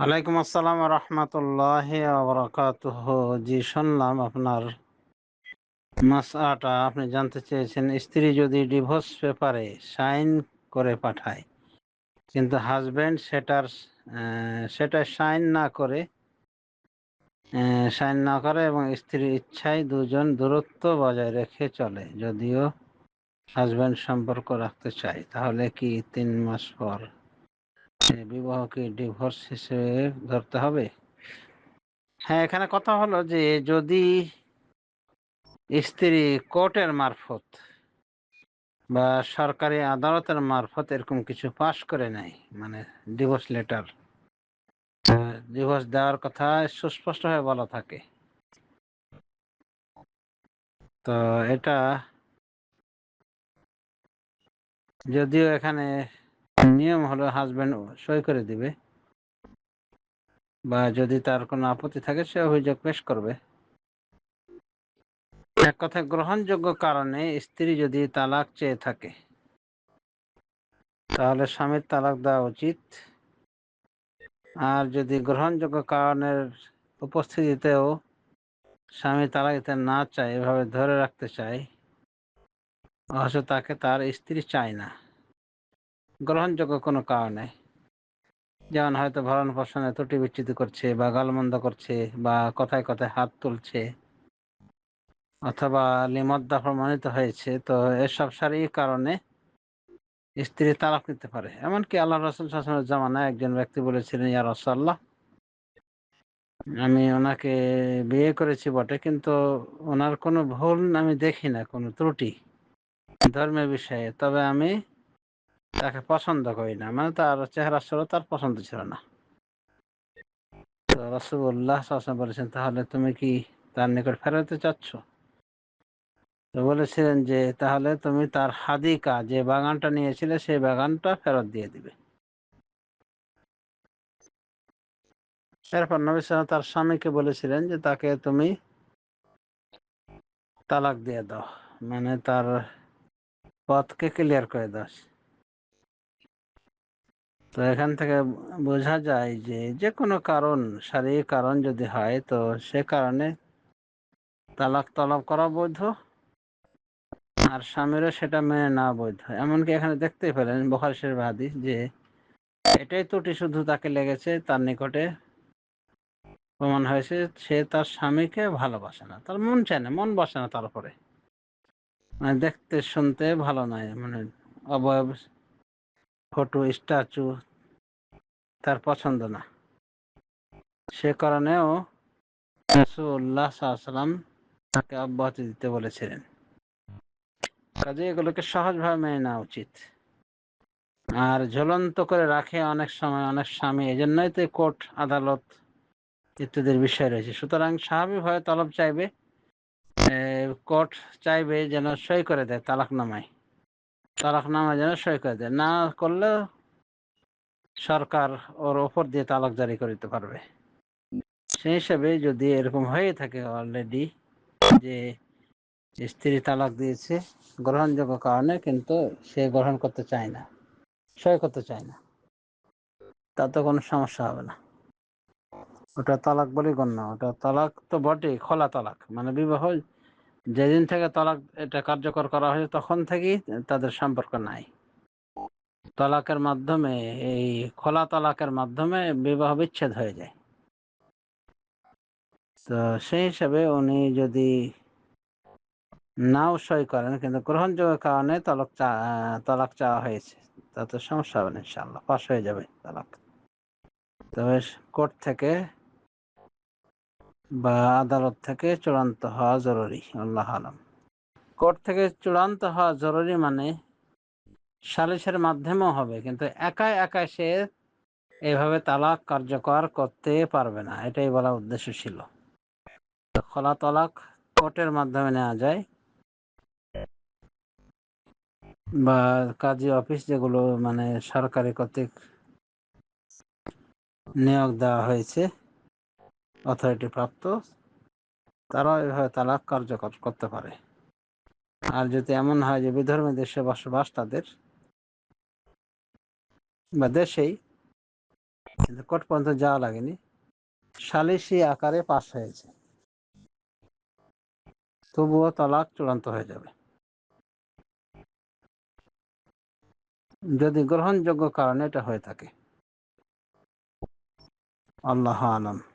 ওয়ালাইকুম আসসালাম রহমতুল্লাহ বরকাতুহ। জি, শুনলাম আপনার মাসাটা আপনি জানতে চেয়েছেন, স্ত্রী যদি ডিভোর্স পেপারে সাইন করে পাঠায়, কিন্তু হাজবেন্ড সেটার সেটা সাইন না করে সাইন না করে এবং স্ত্রীর ইচ্ছায় দুজন দূরত্ব বজায় রেখে চলে, যদিও হাজবেন্ড সম্পর্ক রাখতে চায়, তাহলে কি তিন মাস পর বিবাহকে ডিভোর্স হিসেবে ধরতে হবে। হ্যাঁ এখানে কথা হলো যে যদি স্ত্রী কোর্টের মারফত বা সরকারি আদালতের মারফত এরকম কিছু পাশ করে নেয় মানে ডিভোর্স লেটার ডিভোর্স দেওয়ার কথা সুস্পষ্টভাবে বলা থাকে। তো এটা যদিও এখানে নিয়ম হলো হাজবেন্ড সই করে দিবে। বা যদি তার কোনো আপত্তি থাকে, সে অভিযোগ পেশ করবে। এক কথা, গ্রহণযোগ্য কারণে স্ত্রী যদি তালাক চেয়ে থাকে, তাহলে স্বামীর তালাক দেওয়া উচিত। আর যদি গ্রহণযোগ্য কারণের উপস্থিতিতেও স্বামী তালাক দিতে না চায়, এভাবে ধরে রাখতে চায়, অথচ তাকে তার স্ত্রী চায় না। গ্রহণযোগ্য কোনো কারণে। যেমন হয়তো ভরণ পোষণে ত্রুটি বিচ্যুতি করছে বা গালমন্দ করছে বা কথায় কথায় হাত তুলছে অথবা লিমদ্দা প্রমাণিত হয়েছে, তো এসব শারীরিক কারণে স্ত্রী তালাক নিতে পারে। এমনকি আল্লাহ রসুল শাসনের জামানায় একজন ব্যক্তি বলেছিলেন, ইয়া রসাল্লাহ আমি ওনাকে বিয়ে করেছি বটে, কিন্তু ওনার কোনো ভুল আমি দেখি না, কোনো ত্রুটি ধর্মের বিষয়ে। তবে আমি তাকে পছন্দ করি না। মানে তার চেহারা ছিল তার পছন্দ ছিল না। রসুল্লাহ বলেছেন, তাহলে তুমি কি তার নিকট ফেরাতে চাচ্ছ? তো বলেছিলেন যে, তাহলে তুমি তার হাদিকা, যে বাগানটা নিয়েছিলে, সেই বাগানটা ফেরত দিয়ে দিবে। এরপর নবী সাল্লাম তার স্বামীকে বলেছিলেন যে, তাকে তুমি তালাক দিয়ে দাও। মানে তার পথকে ক্লিয়ার করে দাও। তো এখান থেকে বোঝা যায় যে যে কোনো কারণ, শারীরিক কারণ যদি হয়, তো সে কারণে তালাক তলব করা বৈধ আর স্বামীরও সেটা মেনে না বৈধ। এমনকি এখানে দেখতে পেলেন বখার শের হাদিস যে এটাই ত্রুটি শুধু তাকে লেগেছে, তার নিকটে প্রমাণ হয়েছে সে তার স্বামীকে ভালোবাসে না। তার মন চায় না, মন বসে না তার উপরে। মানে দেখতে শুনতে ভালো নয় মানে অবয়ব ফটো, স্ট্যাচু, তার পছন্দ না। সে কারণেও রসুল্লাহ সাল্লাম তাকে অব্যাহতি দিতে বলেছিলেন। কাজে এগুলোকে সহজভাবে মেনে নেওয়া উচিত। আর ঝুলন্ত করে রাখে অনেক সময় অনেক স্বামী এই জন্যই তো কোর্ট, আদালত ইত্যাদির বিষয় রয়েছে। সুতরাং স্বাভাবিকভাবে তলব চাইবে কোর্ট চাইবে যেন সই করে দেয় তালাকনামায় তালাকনামায় যেন সই করে দেয়। না করলে সরকার ওর ওপর দিয়ে তালাক জারি করিতে পারবে। সেই হিসাবে যদি এরকম হয়ে থাকে অলরেডি যে স্ত্রী তালাক দিয়েছে গ্রহণযোগ্য কারণে কিন্তু সে গ্রহণ করতে চায় না, সই করতে চায় না, তাতে কোনো সমস্যা হবে না। ওটা তালাক বলে গণ্য, ওটা তালাক তো বটেই, খোলা তালাক মানে বিবাহ যেদিন থেকে তালাক এটা কার্যকর করা হয়েছে, তখন থেকেই তাদের সম্পর্ক নাই। তালাকের মাধ্যমে, এই খোলা তালাকের মাধ্যমে বিবাহ বিচ্ছেদ হয়ে যায়। তো সেই হিসাবে উনি যদি নাও সই করেন, কিন্তু গ্রহণযোগ্য কারণে তলক চা, তালাক চাওয়া হয়েছে, তাতে সমস্যা হবে না ইনশাল্লাহ পাশ হয়ে যাবে তালাক। তবে কোর্ট থেকে বা আদালত থেকে চূড়ান্ত হওয়া জরুরি, আল্লাহ আলম। কোর্ট থেকে চূড়ান্ত হওয়া জরুরি মানে সালিসের মাধ্যমেও হবে, কিন্তু একাই একাই সে এভাবে তালাক কার্যকর করতে পারবে না, এটাই বলা উদ্দেশ্য ছিল। খোলা তালাক কোর্টের মাধ্যমে নেওয়া যায়, বা কাজী অফিস যেগুলো মানে সরকারি কর্তৃক নিয়োগ দেওয়া হয়েছে। অথরিটি প্রাপ্ত, তারা এভাবে তালাক কার্যকর করতে পারে। আর যদি এমন হয় যে বিধর্মী দেশে বসবাস তাদের বা দেশেই, কিন্তু কোর্ট পর্যন্ত যাওয়া লাগেনি, সালিসি আকারে পাশ হয়েছে। তবুও তালাক চূড়ান্ত হয়ে যাবে। যদি গ্রহণযোগ্য কারণে এটা হয়ে থাকে। আল্লাহ আলম।